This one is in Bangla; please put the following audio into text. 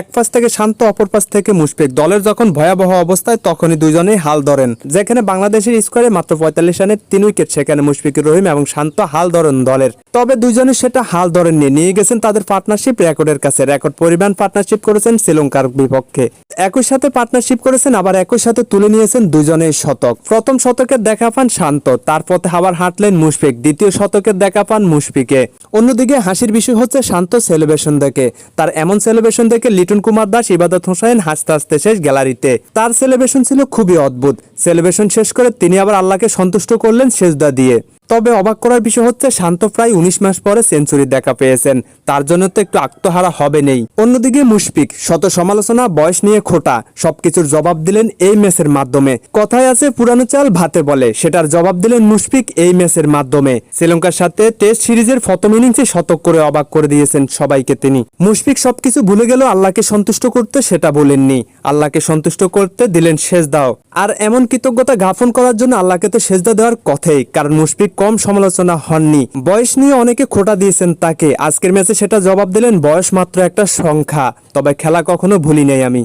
এক পাশ থেকে শান্ত, অপর পাশ থেকে মুশফিক। দলের যখন ভয়াবহ অবস্থায়, তখনই দুজনেই হাল ধরেন। যেখানে বাংলাদেশের স্কোয়ারে মাত্র পঁয়তাল্লিশ রানে তিন উইকেট, সেখানে মুশফিকুর রহিম এবং শান্ত হাল ধরেন দলের। তবে দুজনে সেটা হাল ধরেননি। নিয়ে গেছেন তাদের পার্টনারশিপ রেকর্ডের কাছে। রেকর্ড পরিমাণ পার্টনারশিপ করেছেন শ্রীলঙ্কার বিপক্ষে। একই সাথে পার্টনারশিপ করেছেন, আবার একই সাথে তুলে নিয়েছেন দুজনেই শতক। প্রথম শতকের দেখা পান শান্ত, তার পথে আবার হাঁটলেন মুশফিক, দ্বিতীয় শতকের দেখা পান মুশফিকে। অন্যদিকে হাসির বিষয় হচ্ছে শান্ত সেলিব্রেশন দেখে। তার এমন সেলিব্রেশন দেখে লিটন কুমার দাস, ইবাদত হোসেন হাসতে হাসতে শেষ গ্যালারিতে। তার সেলিব্রেশন ছিল খুবই অদ্ভুত। সেলিব্রেশন শেষ করে তিনি আবার আল্লাহকে সন্তুষ্ট করলেন সেজদা দিয়ে। তবে অবাক করার বিষয় হচ্ছে, শান্ত প্রায় উনিশ মাস পরে সেঞ্চুরি দেখা পেয়েছেন। তার জন্য তো একটু আত্মহারা হবে নেই অন্যদিকে মুশফিক, শত সমালোচনা, বয়স নিয়ে খোটা, সবকিছুর জবাব দিলেন এই ম্যাচের মাধ্যমে। কথায় আছে, পুরানো চাল ভাতে বলে, সেটার জবাব দিলেন মুশফিক এই ম্যাচের মাধ্যমে। শ্রীলঙ্কার সাথে টেস্ট সিরিজের প্রথম ইনিংসে শতক করে অবাক করে দিয়েছেন সবাইকে তিনি। মুশফিক সবকিছু ভুলে গেল আল্লাহকে সন্তুষ্ট করতে সেটা বলেননি। আল্লাহকে সন্তুষ্ট করতে দিলেন শেষ দাও আর এমন কৃতজ্ঞতা জ্ঞাপন করার জন্য আল্লাহকে তো সেজদা দেওয়ার কথাই, কারণ মুশফিক কম সমালোচনা হননি। বয়স নিয়ে অনেকে খোটা দিয়েছেন তাকে। আজকের ম্যাচে সেটা জবাব দিলেন বয়স মাত্র একটা সংখ্যা, তবে খেলা কখনো ভুলি নাই আমি।